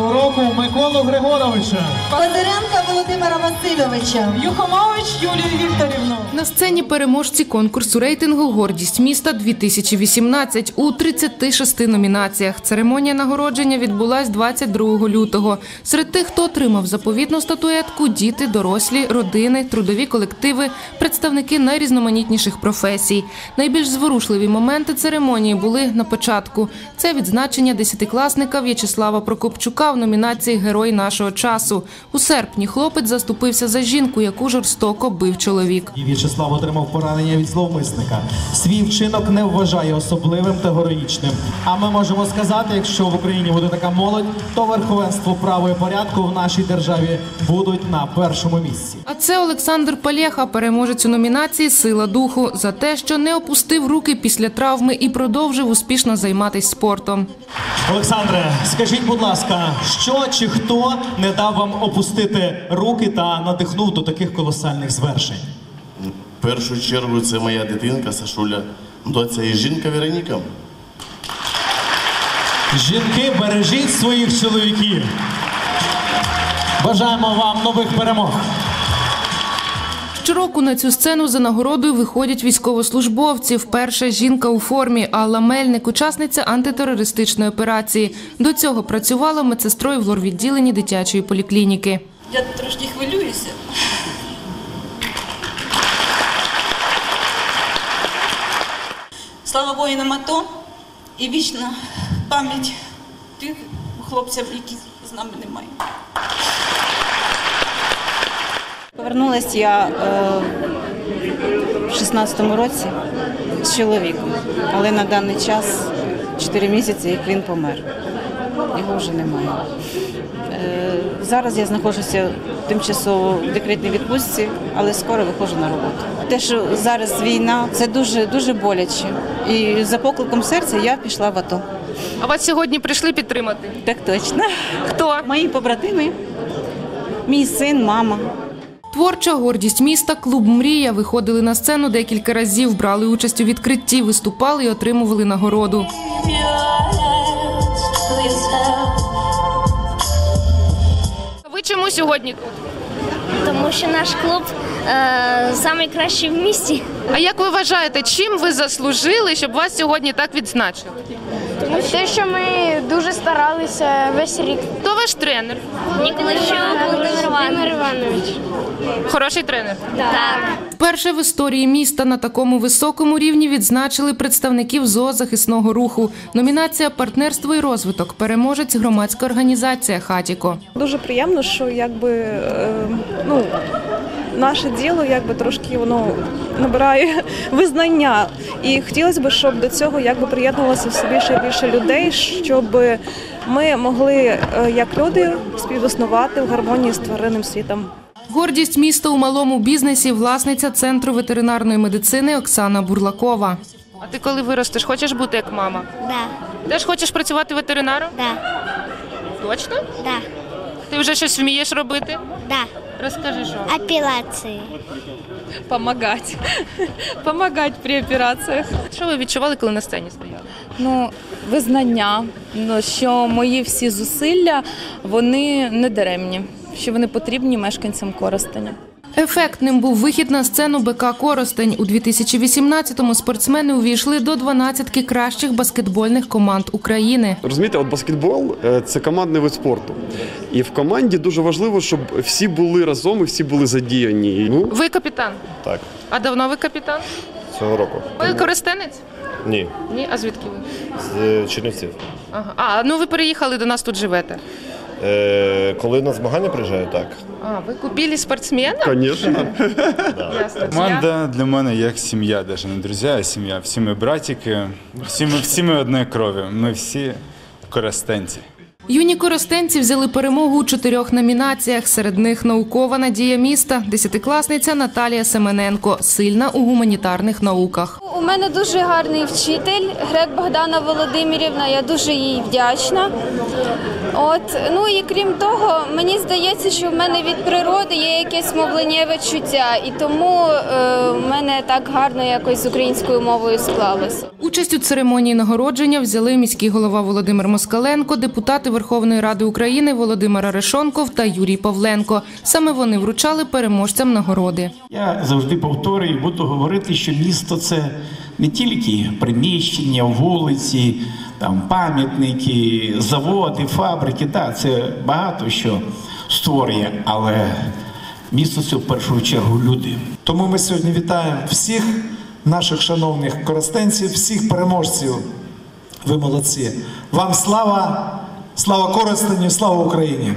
Сороку Миколу Григоровича. Бондаренка Володимира Васильовича. Юхомович Юлію Вікторівну. На сцені переможці конкурсу рейтингу Гордість міста 2018 у 36 номінаціях. Церемонія нагородження відбулась 22 лютого. Серед тих, хто отримав заповітну статуетку, діти, дорослі, родини, трудові колективи, представники найрізноманітніших професій. Найбільш зворушливі моменти церемонії були на початку. Це відзначення десятикласника В'ячеслава Прокопчука в номінації Герой нашого часу. У серпні хлопець заступився за жінку, яку жорстоко бив чоловік. В'ячеслав отримав поранення від зловмисника. Свій вчинок не вважає особливим та героїчним. А ми можемо сказати, якщо в Україні буде така молодь, то верховенство права і порядку в нашій державі будуть на першому місці. А це Олександр Палєха, переможець у номінації Сила духу за те, що не опустив руки після травми і продовжив успішно займатися спортом. Олександре, скажіть, будь ласка, що чи хто не дав вам опустити руки та надихнув до таких колосальних звершень? В першу чергу це моя дитинка Сашуля, доця і жінка Вероніка. Жінки, бережіть своїх чоловіків. Бажаємо вам нових перемог. Щороку на цю сцену за нагородою виходять військовослужбовці. Вперше жінка у формі Алла Мельник, учасниця антитерористичної операції. До цього працювала медсестрою в лорвідділенні дитячої поліклініки. Я трошки хвилююся. Слава воїнам АТО і вічна пам'ять тих хлопців, яких з нами немає. Повернулася я е, в 16-му році з чоловіком, але на даний час 4 місяці, як він помер. Його вже немає. Е, зараз я знаходжуся тимчасово в декретній відпустці, але скоро виходжу на роботу. Те, що зараз війна, це дуже дуже боляче. І за покликом серця я пішла в АТО. А вас сьогодні прийшли підтримати? Так точно. Хто? Мої побратими, мій син, мама. Творча гордість міста, клуб Мрія виходили на сцену декілька разів, брали участь у відкритті, виступали і отримували нагороду. Ви чому сьогодні тут? Тому що наш клуб е, найкращий в місті. А як ви вважаєте, чим ви заслужили, щоб вас сьогодні так відзначили? Те, що ми дуже старалися весь рік. Хто ваш тренер? Ніколайчук Іванович. Хороший тренер. Так. Перше в історії міста на такому високому рівні відзначили представників зоозахисного руху. Номінація Партнерство і розвиток. Переможець громадська організація Хатіко. Дуже приємно, що якби е, ну, наше діло якби трошки воно набирає визнання. І хотілося б, щоб до цього якби приєднувалося все більше і більше людей, щоб ми могли е, як люди співіснувати в гармонії з тваринним світом. Гордість міста у малому бізнесі власниця центру ветеринарної медицини Оксана Бурлакова. А ти коли виростеш, хочеш бути як мама? Да, Теж хочеш працювати ветеринаром? да, Точно? да, Ти вже щось вмієш робити? да. Розкажи, що. Апелляції. помогать. помогать при операціях. Що ви відчували, коли на сцені стояли? Ну, визнання, ну, що мої всі зусилля вони не даремні, що вони потрібні мешканцям Коростеня. Ефектним був вихід на сцену БК Коростень. У 2018-му спортсмени увійшли до 12 кращих баскетбольних команд України. Розумієте, от баскетбол е, це командний вид спорту. І в команді дуже важливо, щоб всі були разом і всі були задіяні. Ну Ви капітан. так, А давно ви капітан? цього року. Ви користенець? Ні, Ні, а звідки ви? з Чернівців. Ага. А, ну ви переїхали до нас тут живете. Е, коли на змагання приїжджаю, так. А, ви купили спортсмена? Звісно. Ясно. Команда для мене як сім'я, навіть не друзі, а сім'я. Всі ми братики, всі ми, всі ми одної крові. Ми всі користенці. Юні коростенці взяли перемогу у чотирьох номінаціях. Серед них наукова надія міста, десятикласниця Наталія Семененко, сильна у гуманітарних науках. У мене дуже гарний вчитель, Грек Богдана Володимирівна. Я дуже їй вдячна. От ну і крім того, мені здається, що в мене від природи є якесь мовленнєве чуття, і тому е, в мене так гарно якось з українською мовою склалося. Участь у церемонії нагородження взяли міський голова Володимир Москаленко, депутати Верховної Ради України Володимир Арешонков та Юрій Павленко. Саме вони вручали переможцям нагороди. Я завжди повторюю, і буду говорити, що місто це не тільки приміщення, вулиці, там пам'ятники, заводи, фабрики. Так, це багато що створює, але місто це в першу чергу люди. Тому ми сьогодні вітаємо всіх наших шановних коростенців, всіх переможців. Ви молодці. Вам слава, слава Коростеню, слава Україні!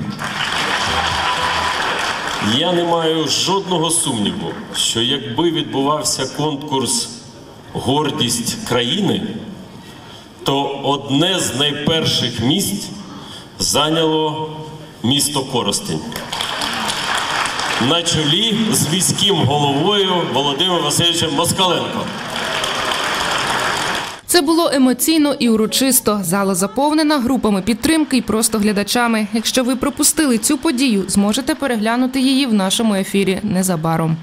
Я не маю жодного сумніву, що якби відбувався конкурс Гордість країни, то одне з найперших місць зайняло місто Коростень. На чолі з міським головою Володимиром Васильовичем Москаленко. Це було емоційно і урочисто. Зала заповнена групами підтримки і просто глядачами. Якщо ви пропустили цю подію, зможете переглянути її в нашому ефірі незабаром.